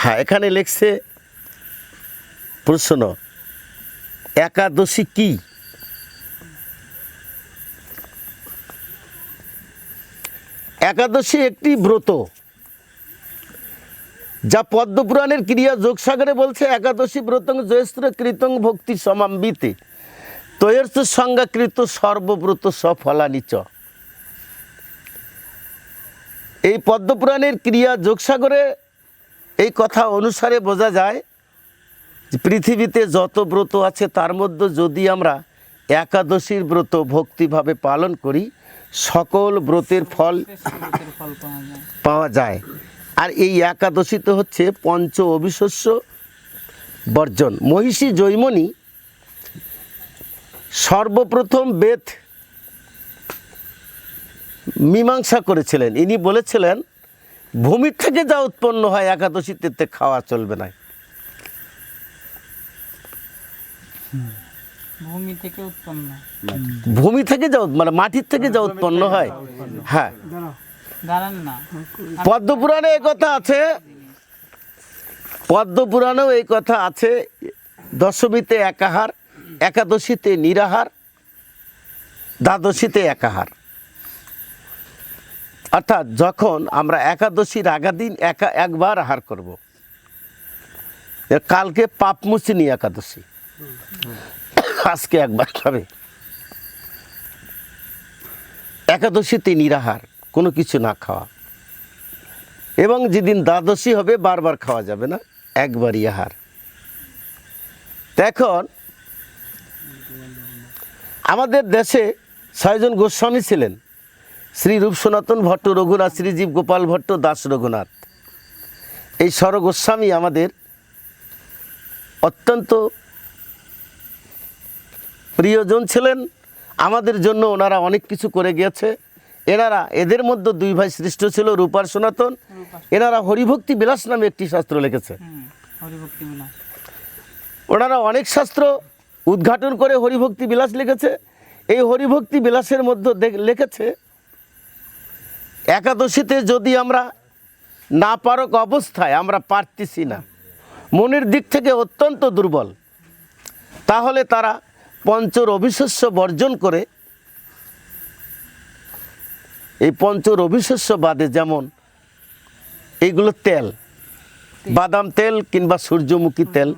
হ্যাঁ এখানে লিখছে, প্রশ্ন, একাদশী কি? একাদশী একটি ব্রত, যা পদ্মপুরাণের ক্রিয়া যোগসাগরে বলছে, একাদশী ব্রতং জয়স্ত্র কৃতং ভক্তি সমাম্বিতে তৈর্স সংজ্ঞাকৃত সর্বব্রত সফলানি চ। এই পদ্মপুরাণের ক্রিয়া যোগসাগরে এই কথা অনুসারে বোঝা যায় পৃথিবীতে যত ব্রত আছে, তার মধ্যে যদি আমরা একাদশীর ব্রত ভক্তিভাবে পালন করি, সকল ব্রতের ফল পাওয়া যায়। আর এই একাদশী তো হচ্ছে পঞ্চ অবিশস্য বর্জন। মহিষী জৈমনি সর্বপ্রথম বেদ মীমাংসা করেছিলেন। ইনি বলেছিলেন ভূমির থেকে যা উৎপন্ন হয় একাদশীতে খাওয়া চলবে না। ভূমি থেকে উৎপন্ন। ভূমি থেকে যা মানে মাটির থেকে যা উৎপন্ন হয়। হ্যাঁ। পদ্মপুরাণে এই কথা আছে। পদ্মপুরাণেও এই কথা আছে। দশমীতে একাহার একাদশীতে নিরাহার দ্বাদশীতে একাহার। অর্থাৎ যখন আমরা একাদশীর আগা দিন একা একবার আহার করব। কালকে পাপমুচিনি একাদশী। আজকে একবার খাবে। একাদশীতে নিরাহার, কোনো কিছু না খাওয়া। এবং যেদিন দ্বাদশী হবে বারবার খাওয়া যাবে না, একবারই আহার। এখন আমাদের দেশে ছয়জন গোস্বামী ছিলেন। শ্রী রূপ সনাতন ভট্ট রঘুনাথ শ্রীজীব গোপাল ভট্ট দাস রঘুনাথ। এই স্বর গোস্বামী আমাদের অত্যন্ত প্রিয়জন ছিলেন। আমাদের জন্য ওনারা অনেক কিছু করে গিয়েছে। এনারা এদের মধ্যে দুই ভাই সৃষ্ট ছিল রূপার সনাতন। এনারা হরিভক্তি বিলাস নামে একটি শাস্ত্র লিখেছে। হুম হরিভক্তি বিলাস। ওনারা অনেক শাস্ত্র উদ্ঘাটন করে হরিভক্তি বিলাস লিখেছে। এই হরিভক্তি বিলাসের মধ্যে লিখেছে একাদশীতে যদি আমরা না পারক অবস্থায় আমরা পারতেছি না, মনের দিক থেকে অত্যন্ত দুর্বল, তাহলে তারা পঞ্চর অবিশস্য বর্জন করে, এই পঞ্চর অবিশস্য বাদে যেমন এইগুলো তেল, বাদাম তেল কিংবা সূর্যমুখী তেল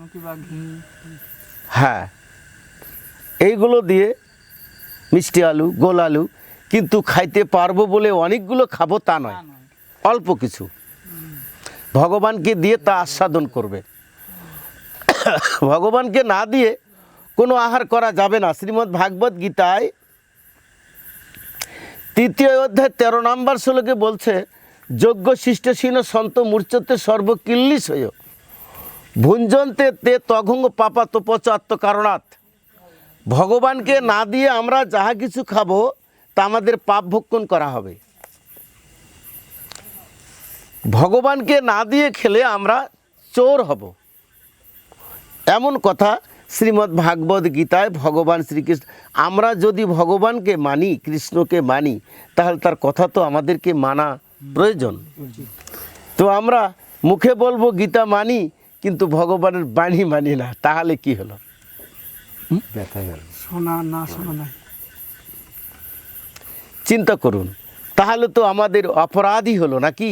হ্যাঁ এইগুলো দিয়ে মিষ্টি আলু, গোল আলু কিন্তু খাইতে পারব বলে অনেকগুলো খাব তা নয়। অল্প কিছু। ভগবানকে দিয়ে তা আস্বাদন করবে। ভগবানকে না দিয়ে কোনো আহার করা যাবে না। শ্রীমদ্ ভাগবত গীতায় তৃতীয় অধ্যায় তেরো নম্বর শ্লোকে বলছে যোগ্য শিষ্টসীন সন্ত মূর্চতে সর্বকিল্লিশ হয়ে ভুঞ্জন্তে তে তঘঙ্গ পাপা তোপচাত্ম কারণাৎ ভগবানকে না দিয়ে আমরা যাহা কিছু খাব তা আমাদের পাপ ভক্ষণ করা হবে। ভগবানকে না দিয়ে খেলে আমরা চোর হব। এমন কথা শ্রীমদ্ ভাগবত গীতায় ভগবান শ্রীকৃষ্ণ আমরা যদি ভগবানকে মানি, কৃষ্ণকে মানি, তাহলে তার কথা তো আমাদেরকে মানা প্রয়োজন। তো আমরা মুখে বলব, গীতা মানি, কিন্তু ভগবানের বাণী মানি না। তাহলে কি হলো? শোনা না শোনা নাই। চিন্তা করুন। তাহলে তো আমাদের অপরাধই হলো নাকি?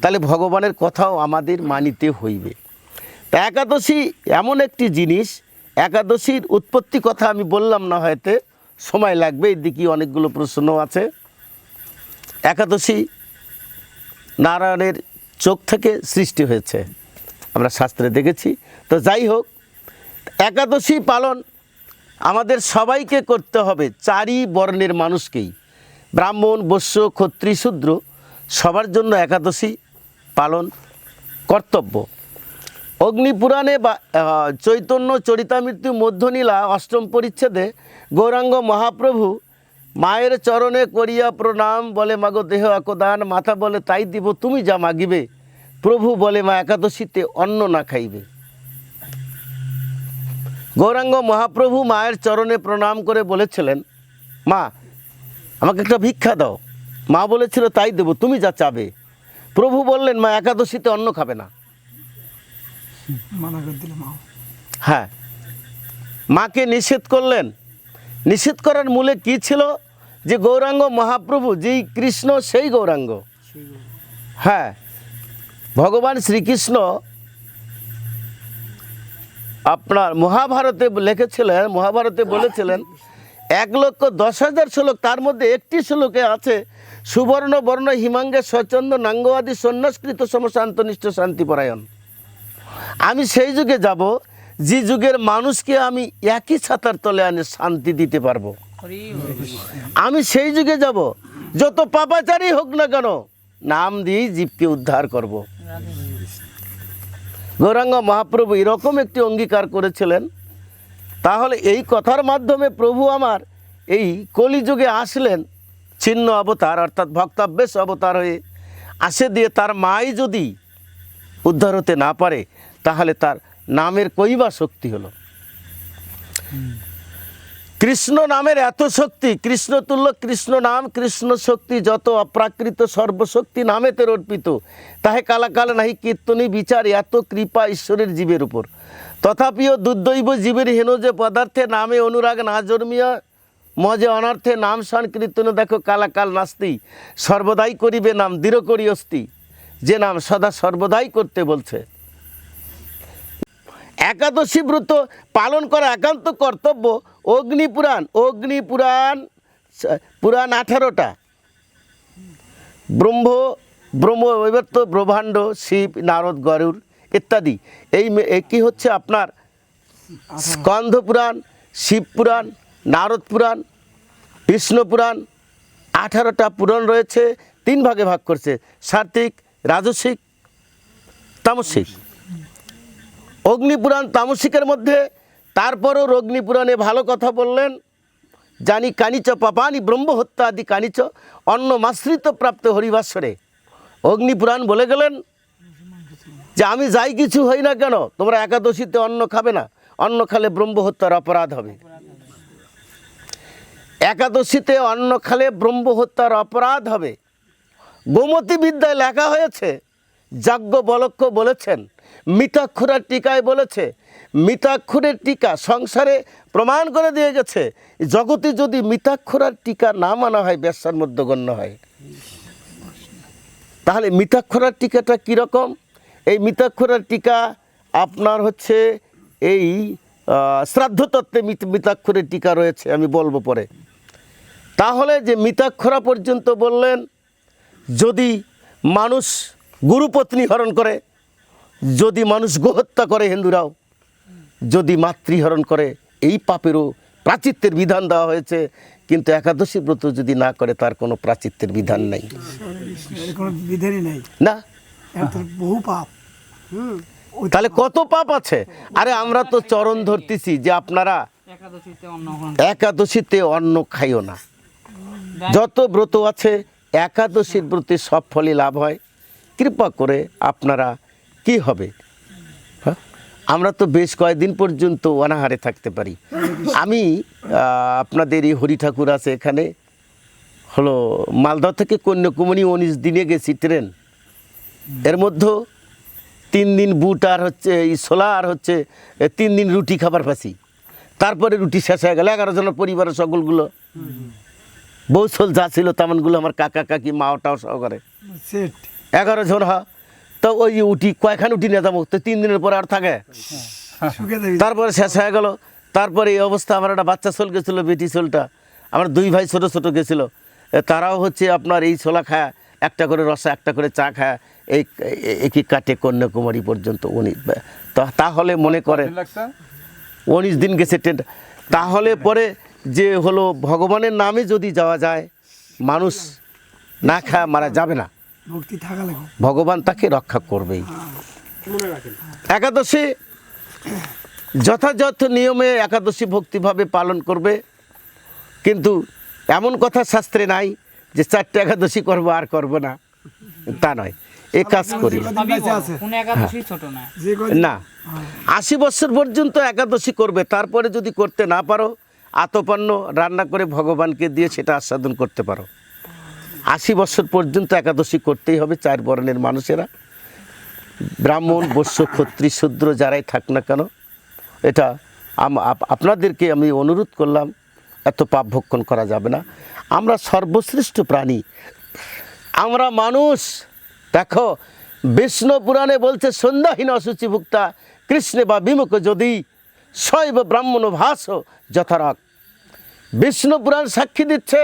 তাহলে ভগবানের কথাও আমাদের মানিতে হইবে। তা একাদশী এমন একটি জিনিস, একাদশীর উৎপত্তি কথা আমি বললাম না হয়তো, সময় লাগবে, এদিকে অনেকগুলো প্রশ্ন আছে। একাদশী নারায়ণের চোখ থেকে সৃষ্টি হয়েছে। আমরা শাস্ত্রে দেখেছি। তো যাই হোক, একাদশী পালন আমাদের সবাইকে করতে হবে, চারি বর্ণের মানুষকেই। ব্রাহ্মণ বৈশ্য ক্ষত্রি শূদ্র সবার জন্য একাদশী পালন কর্তব্য। অগ্নিপুরাণে বা চৈতন্য চরিতামৃত্যু মধ্যনীলা অষ্টম পরিচ্ছেদে গৌরাঙ্গ মহাপ্রভু মায়ের চরণে করিয়া প্রণাম বলে, মাগো দেহ একদান মাথা বলে, তাই দিব, তুমি যা মাগিবে। প্রভু বলে, মা একাদশীতে অন্ন না খাইবে। গৌরাঙ্গ মহাপ্রভু মায়ের চরণে প্রণাম করে বলেছিলেন, মা আমাকে একটা ভিক্ষা দাও। মা বলেছিল তাই দেবো তুমি যা চাবে। প্রভু বললেন মা একাদশীতে অন্ন খাবে না। হ্যাঁ। মাকে নিষেধ করলেন। নিষেধ করার মূলে কি ছিল? যে গৌরাঙ্গ মহাপ্রভু যেই কৃষ্ণ সেই গৌরাঙ্গ। হ্যাঁ। ভগবান শ্রীকৃষ্ণ আপনার মহাভারতে লিখেছিলেন মহাভারতে বলেছিলেন এক লক্ষ দশ হাজার শ্লোক, তার মধ্যে একটি শ্লোকে আছে, সুবর্ণ, বর্ণ, হিমাঙ্গে স্বচ্ছন্দ নাঙ্গবাদী সন্ন্যাসকৃত সমশান্তনিষ্ঠ শান্তিপরায়ণ আমি সেই যুগে যাব, যে যুগের মানুষকে আমি একই ছাতার তলে আনে শান্তি দিতে পারব আমি সেই যুগে যাব, যত পাপাচারই হোক না কেন, নাম দিয়েই জীবকে উদ্ধার করব। গৌরাঙ্গ মহাপ্রভু এরকম একটি অঙ্গীকার করেছিলেন তাহলে এই কথার মাধ্যমে প্রভু আমার এই কলিযুগে আসলেন, ছিন্ন অবতার, অর্থাৎ ভক্তাভ্যেস অবতার হয়ে আসে দিয়ে তার মাই যদি উদ্ধার হতে না পারে, তাহলে তার নামের কইবা শক্তি হলো? কৃষ্ণ নামের এত শক্তি, কৃষ্ণ তুল্য, কৃষ্ণ নাম, কৃষ্ণ শক্তি, যত অপ্রাকৃত সর্বশক্তি নামেতে অর্পিত, তাহে কালাকাল নাহি কীর্তনী বিচার, এত কৃপা ঈশ্বরের জীবের উপর। তথাপিও দুর্দৈব জীবের হেন যে পদার্থে নামে অনুরাগ না জন্মিয়া মজে অনর্থে নাম সংকীর্তন দেখো কালাকাল নাস্তি, সর্বদাই করিবে নাম দৃঢ় করি অস্তি যে নাম সদা সর্বদাই করতে বলছে। একাদশী ব্রত পালন করা একান্ত কর্তব্য। অগ্নি পুরাণ অগ্নি পুরাণ পুরাণ আঠারোটা। ব্রহ্ম ব্রহ্ম তো ব্রহ্মাণ্ড, শিব, নারদ গরুর ইত্যাদি। এই কি হচ্ছে আপনার? স্কন্ধ পুরাণ, শিব পুরাণ, নারদ পুরাণ, বিষ্ণু পুরাণ, আঠারোটা পুরাণ রয়েছে, তিন ভাগে ভাগ করছে, সাত্বিক, রাজসিক, তামসিক। অগ্নিপুরাণ তামসিকের মধ্যে, তারপরও অগ্নিপুরাণে ভালো কথা বললেন, জানি কানিচ পাপানি ব্রহ্মহত্যা আদি কানিচ, অন্ন মাশ্রিত প্রাপ্ত হরিবাসরে অগ্নিপুরাণ বলে গেলেন যে আমি যাই কিছু হই না কেন, তোমরা একাদশীতে অন্ন খাবে না। অন্ন খালে ব্রহ্ম হত্যার অপরাধ হবে। একাদশীতে অন্ন খালে ব্রহ্ম হত্যার অপরাধ হবে। গোমতী বিদ্যায় লেখা হয়েছে, যাজ্ঞ বলক্ষ বলেছেন, মিতাক্ষুরার টিকায় বলেছে, মিতাক্ষুরের টিকা সংসারে প্রমাণ করে দিয়ে গেছে, জগতে যদি মিতাক্ষুরার টিকা না মানা হয় ব্যবসার মধ্যে গণ্য হয়। তাহলে মিতাক্ষরার টিকাটা কীরকম? এই মিতাক্ষরার টিকা আপনার হচ্ছে এই আহ, শ্রাদ্ধ তত্ত্বে মিতাক্ষরের টিকা রয়েছে আমি বলব পরে। তাহলে যে মিতাক্ষরা পর্যন্ত বললেন যদি মানুষ গুরুপত্নী হরণ করে যদি মানুষ গোহত্যা করে হিন্দুরাও যদি মাতৃহরণ করে এই পাপেরও প্রাচিত্যের বিধান দেওয়া হয়েছে কিন্তু একাদশী ব্রত যদি না করে তার কোনো প্রাচিত্যের বিধান নেই। না? বহু পাপ। তাহলে কত পাপ আছে? আরে আমরা তো চরণ ধরতেছি যে আপনারা একাদশীতে অন্ন খাইও না। যত ব্রত আছে একাদশীর ব্রতে সব ফলই লাভ হয়। কৃপা করে আপনারা কি হবে? হ্যাঁ? আমরা তো বেশ কয়েকদিন পর্যন্ত অনাহারে থাকতে পারি। আমি আপনাদের এই হরি ঠাকুর আছে এখানে। হলো মালদহ থেকে কন্যাকুমারী উনিশ দিনে গেছি ট্রেন। এর মধ্যে তিন দিন বুট আর হচ্ছে এই ছোলা আর হচ্ছে তিন দিন রুটি খাবার পাচ্ছি তারপরে রুটি শেষ হয়ে গেল এগারো জনের পরিবারের সকলগুলো। বৌসল যা ছিল তেমনগুলো আমার কাকা কাকি মা ওটাও সহকারে। এগারো জন হা। তো ওই উঠি কয়খান উঠি নিয়ে যাব? তো তিন দিনের পরে আর থাকে। তারপরে শেষ হয়ে গেল। তারপরে এই অবস্থা আমার একটা বাচ্চা সোল গেছিল বেটি সোলটা আমার দুই ভাই ছোট ছোট গেছিল। তারাও হচ্ছে আপনার এই ছোলা খায়। একটা করে রসা একটা করে চা খায় এই একই কাটে কন্যাকুমারী পর্যন্ত উনি তা- তাহলে মনে করেন উনিশ দিন গেছে ট্রেন তাহলে পরে যে হলো ভগবানের নামে যদি যাওয়া যায় মানুষ না খায় মারা যাবে না। ভক্তি থাকা লাগবে ভগবান তাকে রক্ষা করবেই। একাদশী যথাযথ নিয়মে একাদশী ভক্তিভাবে পালন করবে। কিন্তু এমন কথা শাস্ত্রে নাই। যে চারটে একাদশী করব আর করব না। তা নয়। এ কাজ করি। না। যে কদিন না। আশি বছর পর্যন্ত একাদশী করবে। তারপরে যদি করতে না পারো আতপান্ন রান্না করে ভগবানকে দিয়ে সেটা আস্বাদন করতে পারো। আশি বছর পর্যন্ত একাদশী করতেই হবে চার বর্ণের মানুষেরা। ব্রাহ্মণ বৈশ্য ক্ষত্রিয় শূদ্র যারাই থাক না কেন এটা আপনাদেরকে আমি অনুরোধ করলাম এত পাপ ভক্ষণ করা যাবে না। আমরা সর্বশ্রেষ্ঠ প্রাণী। আমরা মানুষ। দেখো, বিষ্ণু পুরাণে বলছে, সন্ধ্যাহীন অসুচি ভুক্তা কৃষ্ণে বা বিমুখ যদি, শৈব ব্রাহ্মণ ভাস যথারাগ বিষ্ণু পুরাণ সাক্ষী দিচ্ছে,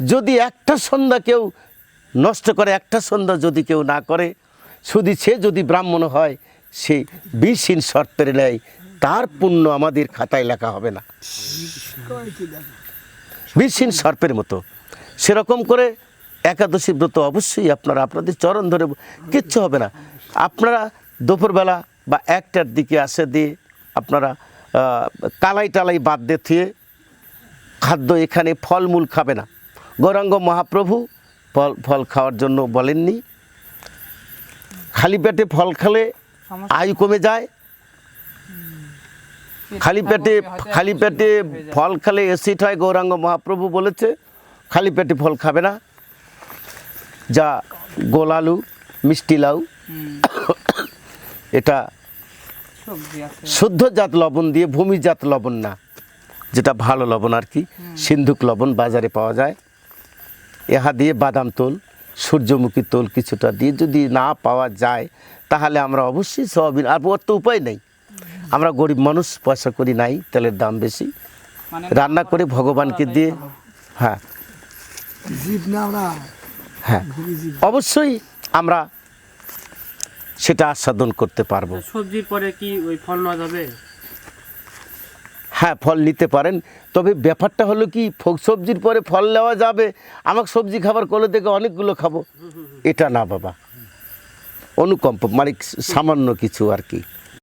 যদি একটা সন্ধ্যা কেউ নষ্ট করে, একটা সন্ধ্যা যদি কেউ না করে, শুধু সে যদি ব্রাহ্মণ হয়, সে বিষহীন শর্তের নেয় তার পুণ্য আমাদের খাতায় লেখা হবে না। বিষহীন সর্পের মতো। সেরকম করে একাদশী ব্রত অবশ্যই আপনারা আপনাদের চরণ ধরে কিচ্ছু হবে না। আপনারা দুপুরবেলা বা একটার দিকে আসে দিয়ে আপনারা কালাই টালাই বাদ দিয়ে থুয়ে খাদ্য এখানে ফলমূল খাবে না। গৌরাঙ্গ মহাপ্রভু ফল ফল খাওয়ার জন্য বলেননি। খালি পেটে ফল খেলে আয়ু কমে যায় খালি পেটে খালি পেটে ফল খেলে অ্যাসিড হয়, গৌরাঙ্গ মহাপ্রভু বলেছে, খালি পেটে ফল খাবে না। যা গোলালু, মিষ্টি লাউ, এটা সবজি আছে শুদ্ধ জাত লবণ দিয়ে ভূমিজাত লবণ না, যেটা ভালো লবণ আর কি, সিন্ধুক লবণ বাজারে পাওয়া যায়। ইহা দিয়ে বাদাম তোল, সূর্যমুখী তোল কিছুটা দিয়ে যদি না পাওয়া যায়, তাহলে আমরা অবশ্যই সয়াবিন, আর ওর তো উপায় নেই। আমরা গরিব মানুষ পয়সা করি নাই তেলের দাম বেশি। মানে রান্না করে ভগবানকে দিয়ে হ্যাঁ। জীব না আমরা। হ্যাঁ। অবশ্যই আমরা সেটা আস্বাদন করতে পারব। সবজির পরে কি ওই ফল নেওয়া যাবে? হ্যাঁ ফল নিতে পারেন। তবে ব্যাপারটা হলো কি সবজির পরে ফল নেওয়া যাবে। আমাকে সবজি খাবার করলে থেকে অনেকগুলো খাব। এটা না বাবা। অনুকম্প মানে সামান্য কিছু আর কি।